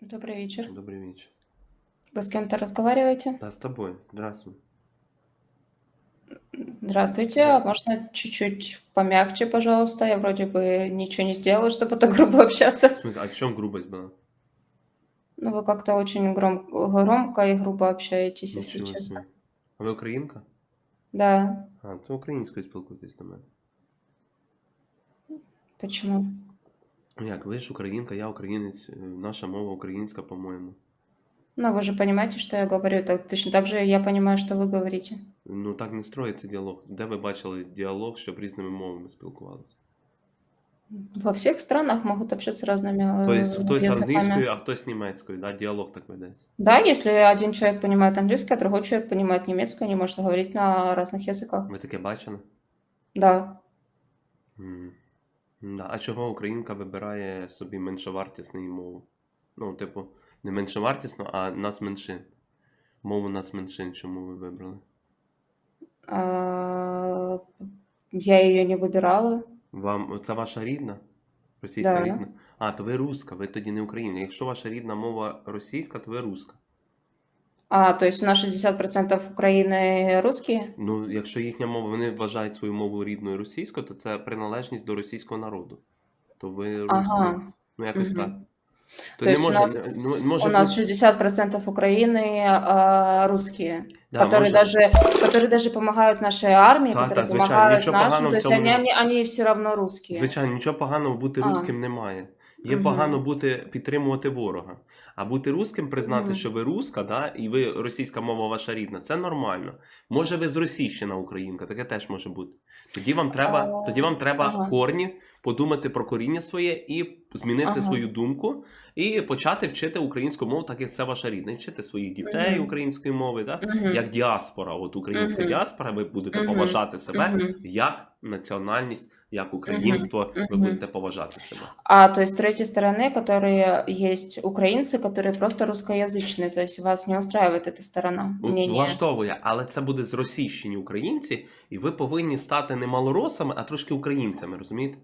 Добрый вечер. Добрый вечер. Вы с кем-то разговариваете? Да, с тобой. Здравствуй. Здравствуйте. А можно чуть-чуть помягче, пожалуйста? Я вроде бы ничего не сделала, чтобы так грубо общаться. В смысле, а в чем грубость была? Ну, вы как-то очень гром- громко и грубо общаетесь, если Нічого честно. собі. А ви українка? Да. А, то українською спілкуйтесь до мене. Почему? Ну як, ви ж українка, я українець, е, наша мова українська, по-моєму. Ну, вы же понимаете, что я говорю. Так, точно так же я понимаю, что вы говорите. Ну так не строїться діалог. Де ви бачили діалог, щоб різними мовами спілкувалися? Во всех странах могут общаться разными э, Тобто хтось языками. англійською, а хтось німецькою, да? діалог так ведеться. Да, если один человек понимает английский, а другой человек понимает немецкий, они могут говорить на разных языках. Ви таке бачили? Да. М. Да. А чого українка вибирає собі меншовартісну мову? Ну, типу, не меншовартісну, а нацменшин. Мову нацменшин, чому ви вибрали? А, Я ее не выбирала. Вам це ваша рідна? Російська Да. рідна? А, то ви руска, ви тоді не українка. Якщо ваша рідна мова російська, то ви руска. А, то есть у нас 60% Украины русские? Ну, якщо їхня мова, вони вважають свою мову рідною російською, то це приналежність до російського народу. То ви руска. Ага. Ну, якось Мгм. так. То, То не есть у може, нас, ну, може у нас бути- 60% Украины а, русские, Да, которые, може- даже, которые даже помогают нашей армии, Да, которые да, звичайно, помогают ничего нашим, поганого то в есть цьому они, нема. они, они все равно русские. Звичайно, нічого поганого бути А. русським немає. Є Мгм. погано бути підтримувати ворога. А бути русським, признати, Мгм. що ви руска, да, і ви російська мова ваша рідна, це нормально. Може, ви з Російщина українка, таке теж може бути. Тоді вам треба, А, тоді вам треба ага. корні, подумати про коріння своє і змінити Ага. свою думку і почати вчити українську мову, так як це ваша рідна. І вчити своїх дітей Мгм. української мови, да? Мгм. як діаспора, от українська Мгм. діаспора, ви будете Мгм. поважати себе Мгм. як національність, як українство, ви Мгм. будете поважати себе. А, то есть третьей стороны, которые есть украинцы, которые просто русскоязычные, то есть вас не устраивает эта сторона Ну, мнения? Влаштовує, але це буде зросійщені українці, і ви повинні стати не малоросами, а трошки українцями, розумієте?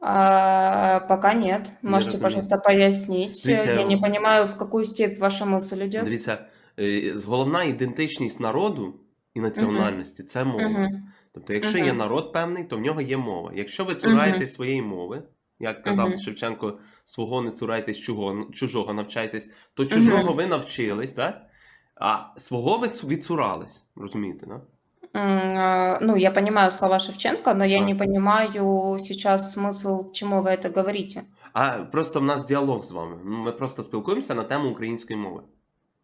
А, пока нет. Можете, разумею. пожалуйста, пояснить? Видите, Я не понимаю, в какую степь ваша мысль идет. Дивіться, е, з- головна ідентичність народу і національності це мова. Мгм. Тобто, якщо Мгм. є народ певний, то в нього є мова. Якщо ви цураєтесь своєї мови, як казав Мгм. Шевченко, свого не цурайтесь, чужого, чужого навчайтесь, то чужого Мгм. ви навчились, да? а свого ви цу- відцурались. Розумієте, да? М, а, Ну, я понимаю слова Шевченко, но я Так. не понимаю сейчас смысл, к чему вы это говорите. А просто в нас діалог з вами. Ну, Ми просто спілкуємося на тему української мови.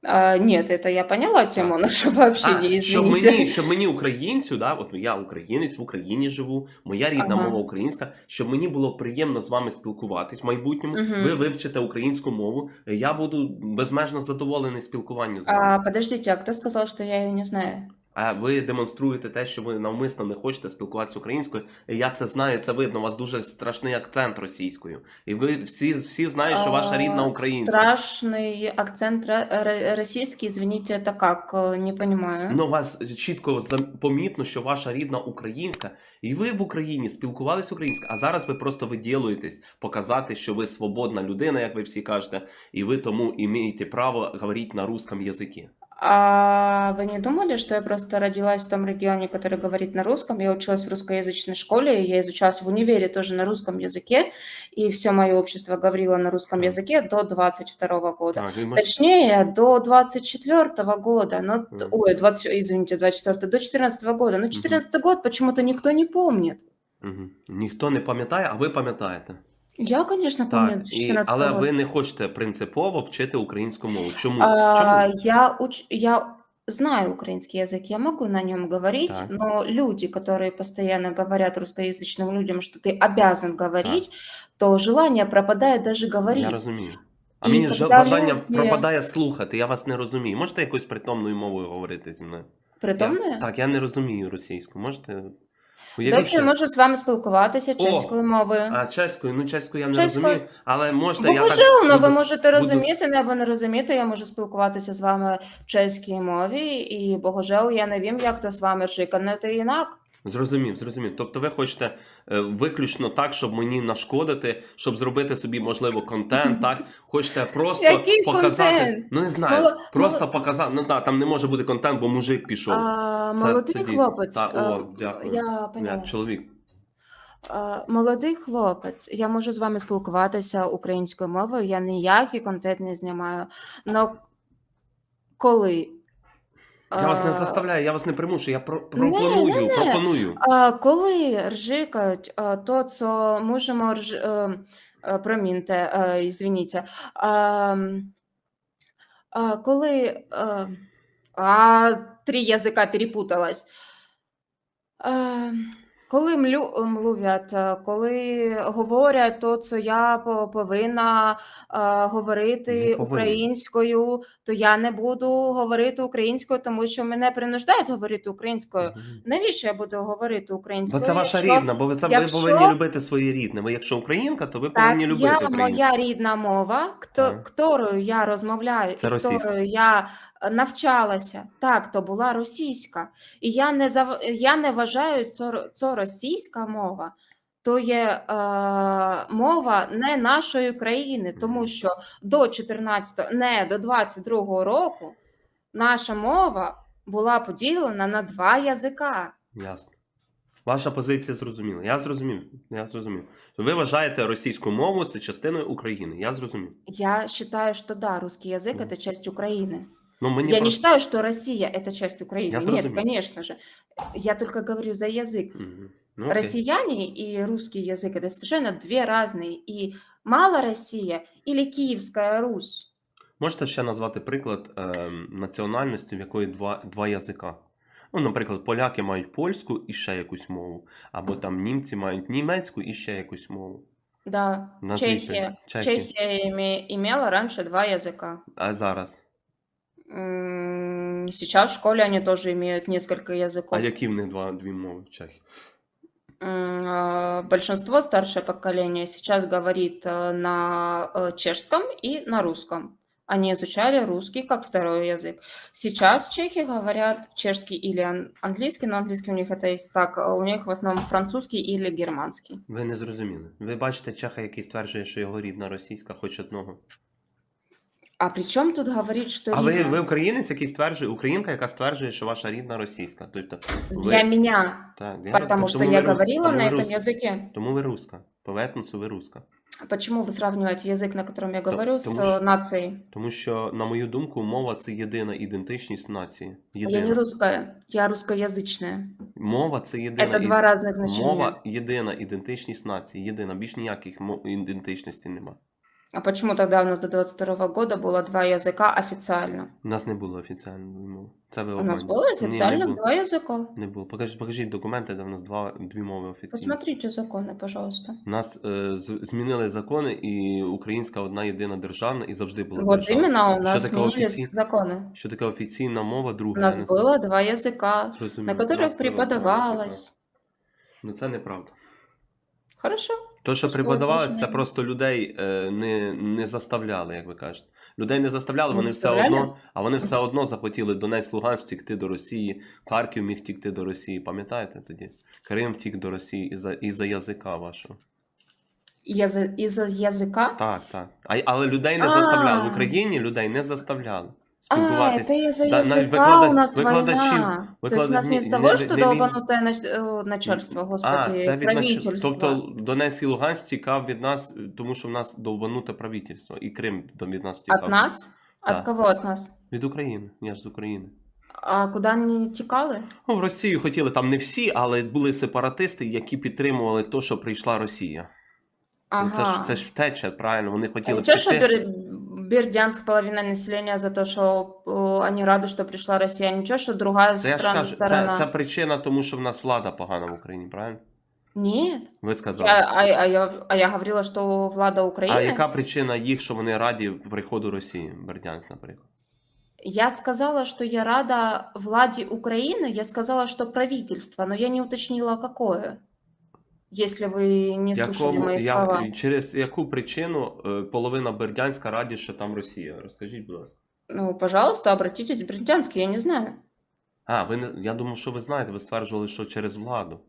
А, Нет, это я поняла тему нашего общения, А, щоб извините. мені, щоб мені українцю, да, от я українець в Україні живу, моя рідна Ага. мова українська, щоб мені було приємно з вами спілкуватись в майбутньому. Мгм. Ви вивчите українську мову. Я буду безмежно задоволений спілкуванню з вами. А, подождите, а кто сказал, что я ее не знаю? А ви демонструєте те, що ви навмисно не хочете спілкуватися українською. І Я це знаю, це видно. У вас дуже страшний акцент російською. І ви всі, всі знають, що ваша рідна А, українська. Страшный акцент ро- ро- российский, извините, это как? Э, Не понимаю. Ну, у вас чітко зам- помітно, що ваша рідна українська, і ви в Україні спілкувались українською, а зараз ви просто виділуєтесь показати, що ви свободна людина, як ви всі кажете, і ви тому маєте право говорити на русском язикі. А вы не думали, что я просто родилась в том регионе, который говорит на русском? Я училась в русскоязычной школе, я изучалась в универе тоже на русском языке, и все мое общество говорило на русском Так. языке до 22 года. Так, ви можете... Точнее, до 24 года, ну, т- Мгм. ой, 20, извините, 24, до 14 года. Но 14 год почему-то никто не помнит. Мгм. Ніхто не пам'ятає, а ви пам'ятаєте. Я, конечно, помню Так, с і, 14 але года. ви не хочете принципово вчити українську мову. Чомусь. А, Чому? я, уч... я знаю украинский язык, я могу на нем говорить, Так. но люди, которые постоянно говорят русскоязычным людям, что ты обязан говорить, то желание пропадает даже говорить. Я розумію. А І мені коли ж бажання люди- пропадає слухати, я вас не розумію. Можете якоюсь притомною мовою говорити зі мною? Притомне? Я, так, я не розумію російську. Можете. Уявіть, що- можу з вами спілкуватися чеською мовою. А чеською, ну чеською я не Чеською- розумію, але можна я так ви буду- можете буду- розуміти, не або не розуміти. Я можу спілкуватися з вами в чеській мові, і Богожел, я не вім, як то з вами шиканити інак. Зрозумів, зрозумів. Тобто ви хочете е, виключно так, щоб мені нашкодити, щоб зробити собі, можливо, контент, так? Хочете просто Який показати. контент? Ну не знаю, Мало- просто мало- показати. Ну так, там не може бути контент, бо мужик пішов. А, молодий хлопець. Та, а, о, дякую. Я поняла. Чоловік. А, Молодий хлопець, я можу з вами спілкуватися українською мовою, я ніякий контент не знімаю. Но коли. Я вас не заставляю, я вас не примушую, я про- Не, пропоную, не, не. пропоную. А, коли ржикають, то це можемо рж... промінте, е, проміньте, е, извините. А, а, коли е, а, три язика перепуталась. А, коли млю, млuvять, е, коли говорять, то що я по- повинна е, говорити повинна. українською, то я не буду говорити українською, тому що мене принуждають говорити українською. Навіщо я буду говорити Бо українською? це ваша якщо- рідна, бо ви це якщо- ви повинні любити своє рідне. Ви якщо українка, то ви Так, повинні любити я, моя рідна мова, хто, Так. которою я розмовляю, Це і я е, навчалася, так, то була російська. І я не, зав... я не вважаю, що це російська мова, то є е, мова не нашої країни, тому що до 14, не до 22 року наша мова була поділена на два язика. Ясно. Ваша позиція зрозуміла. Я зрозумів. Я зрозумів. Ви вважаєте російську мову це частиною України. Я зрозумів. Я считаю, что да, русский язык Мгм. это часть Украины. Ну мені Я не просто... считаю, что Россия это часть Украины. Я Нет, зрозумів. конечно же. Я только говорю за язык. Мгм. Ну, окей. Россияне и русский язык это совершенно две разные. И мало Россия или Киевская Русь. Можете ще назвати приклад ем, національності, в якої два, два язика. Ну, наприклад, поляки мають польську і ще якусь мову, або там німці мають німецьку і ще якусь мову. Да, Назвіть Чехия. приклад. Чехія. Чехия име- имела раньше два языка. А зараз. М, Сейчас в школе они тоже имеют несколько языков. А які в них два, дві мови в Чехії? М, а, Большинство старшее поколение сейчас говорит э, на э, чешском и на русском. Они изучали русский как второй язык. Сейчас чехи говорят чешский или ан- английский, но английский у них это есть так, а у них в основном французский или германский. Ви не зрозуміли. Ви бачите чеха, який стверджує, що його рідна російська, хоч одного. А при чем тут говорить, что А ви, рідна? ви українець, який стверджує, українка, яка стверджує, що ваша рідна російська. Тобто, ви... Для меня, Так, я потому роз- что тому я ви рус- говорила тому на ви этом руска. языке. Тому ви руска. По етносу ви руска. Почему вы сравниваете язык, на котором я То- говорю, с тому э, що- нацией? Тому що, на мою думку, мова це єдина ідентичність нації. Єдина. Я не русская, я русскоязычная. Мова це єдина Это і- два разных значения. мова єдина ідентичність нації. Єдина. Більш ніяких мов ідентичностей нема. А почему тогда у нас до 22 года было два языка официально? У нас не було офіціальної мови. Це ви У нас обманюєте. было Ні, не официально було. два языка. Не було. Покажіть, покажіть документи, де в нас два, дві мови офіційні. Посмотрите законы, пожалуйста. У нас е, з- змінили закони, і українська одна єдина державна, і завжди була Вот державна. именно у Що нас таке сменились офіційна? законы. Що таке офіційна мова, друга? У нас я не знаю. было два языка, Зрозуміло. на У нас которых було два язика. преподавалось. Ну це неправда. Хорошо. То, що преподавалось, це просто людей е, не, не заставляли, як ви кажете. Людей не заставляли, вони все одно, а вони все одно захотіли Донець, Луганськ втікти до Росії, Харків міг втікти до Росії. Пам'ятаєте тоді? Крим втік до Росії із-за із-за язика вашого. Язы- Из-за языка? Так, так. А, але людей не заставляли. В Україні людей не заставляли А, спілкуватись. это из-за Да, навіть языка виклада- у нас викладачів- война. То есть у виклада- нас не ні, из того, не- что не він- долбанутое нач- э, начальство, А, господи, це від нач... правительство. Тобто Донецьк і Луганськ тікав від нас, е, тому що в нас довбануте правительство, і Крим до- від нас тікав. От нас? Да. От кого от нас? Від України. Я ж з України. А куда они текали? Ну, в Росію хотіли там не всі, але були сепаратисти, які підтримували те, що прийшла Росія. Ну, Ага. Це ж це ж втеча, правильно. Вони А хотіли ничего, что піти. Бер- Бердянск половина населения за то, что э, они рады, что пришла Россия. Ничего, что другая Це я ж страна, кажу, сторона. це, це причина, тому що в нас влада погана в Україні, правильно? Нет. Ви сказали. Я- а, а я, а я говорила, что влада Украины. А яка причина їх, що вони раді приходу Росії, Бердянськ, наприклад? Я сказала, что я рада владе Украины. Я сказала, что правительство, но я не уточнила, какое. Если вы не слушали мои я- слова. через яку причину е, половина Бердянська раді, що там Росія? Розкажіть, будь ласка. Ну, пожалуйста, обратитесь в Бердянск, я не знаю. А, ви не. Я думав, що ви знаєте, ви стверджували, що через владу.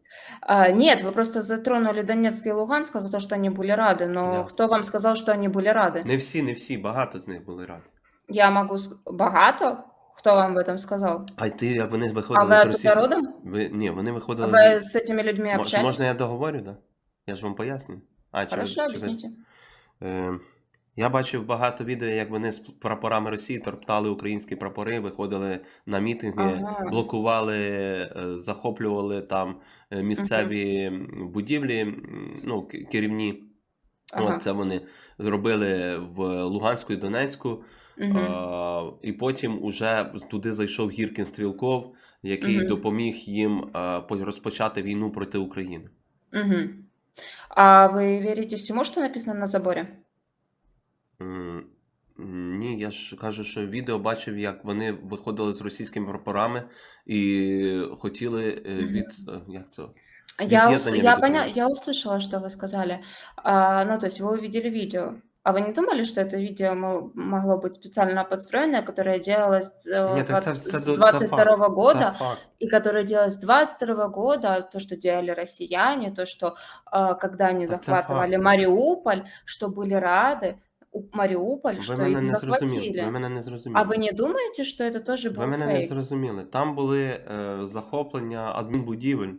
А, нет, вы просто затронули Донецк и Луганск за то, что они были рады, но Ясно. кто вам сказал, что они были рады? Не всі, не всі, багато з них були раді. Я могу... ск- Богато? Кто вам об этом сказал? А ти, вони А виходили вы з оттуда Росії. родом? Ви ні, вони А виходили. Вы з... с этими людьми Мо- общались? Можна я договорю, да? Я ж вам поясню. А, чи ви- Хорошо, чи ви- объясните. Е, я бачив багато відео, як вони з прапорами Росії торптали українські прапори, виходили на мітинги, Ага. блокували, е, захоплювали там е, місцеві м, будівлі, м, ну, к- керівні. Ага. От це вони зробили в Луганську і Донецьку. Мгм. А, і потім уже туди зайшов Гіркін Стрілков, який Мгм. допоміг їм а, по- розпочати війну проти України. Мгм. А вы верите всему, что написано на заборе? М, Ні, я ж кажу, що відео бачив, як вони виходили з російськими прапорами і хотіли е, Мгм. від е, як це? Я, ус- Від'єднання я, від поня... України. я услышала, что вы сказали. А, ну, то есть вы увидели видео. А вы не думали, что это видео мо- могло быть специально подстроенное, которое делалось э, Ні, так це, 20 це, с до- це 22 факт. года, Це факт. и которое делалось с 22 года, то, что делали россияне, то, что э, когда они Так це захватывали факт. Мариуполь, что были рады у- Мариуполь, Ви что мене их не зрозуміли. Ви захватили. мене не зрозуміли. А вы не думаете, что это тоже Ви был мене не фейк? зрозуміли. Там були е, захоплення адмінбудівель.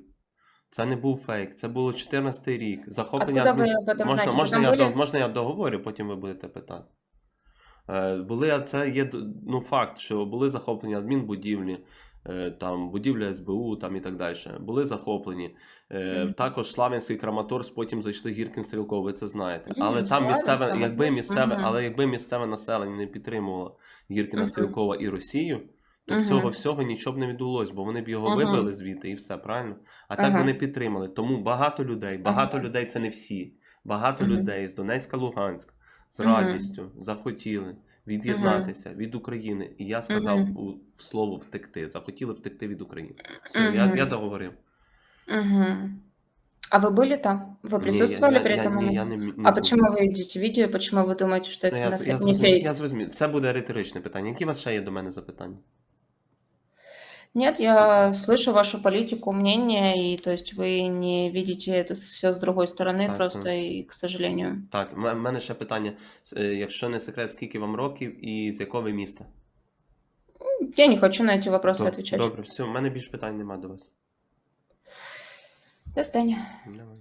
Це не був фейк, це було 14 рік. Захоплення Откуда адмін... вы об этом можна, знаете? Вы можна, там я, были? до- можна я договорю, потім ви будете питати. Е, були, це є ну, факт, що були захоплені адмінбудівлі, е, там, будівля СБУ там, і так далі. Були захоплені. Е, Мгм. Також Славянський Краматорськ, потім зайшли Гіркін Стрілков, ви це знаєте. Мгм, Але там Славянськ, місцеве, якби Краматорськ, місцеве, мгм. але якби місцеве населення не підтримувало Гіркіна Мгм. Стрілкова і Росію, то Мгм. цього всього нічого б не відбулось, бо вони б його Мгм. вибили звідти і все, правильно? А так Ага. вони підтримали. Тому багато людей, багато Ага. людей це не всі. Багато Мгм. людей з Донецька, Луганська з Мгм. радістю захотіли від'єднатися від України. І я сказав Мгм. у в слово втекти. Захотіли втекти від України. Все, я, Мгм. я договорив. Мгм. А вы были там? Вы Ні, присутствовали я, перед я, этим ні, я моментом? не, не А був. почему вы видите видео, и почему вы думаете, что Ну, это я, на з- фе- я, не зрозумів, фейк? я зрозумів. Це буде риторичне питання. Які у вас ще є до мене запитання? Нет, я слышу вашу политику, мнение, и то есть вы не видите это все с другой стороны Так, просто, так. и, к сожалению. Так, в мене ще питання. С- е, Якщо не секрет, скільки вам років і з якого ви міста? Я не хочу на эти вопросы Доб- отвечать. Добре, все, в мене більше питань нема до вас. До свидания. Давай.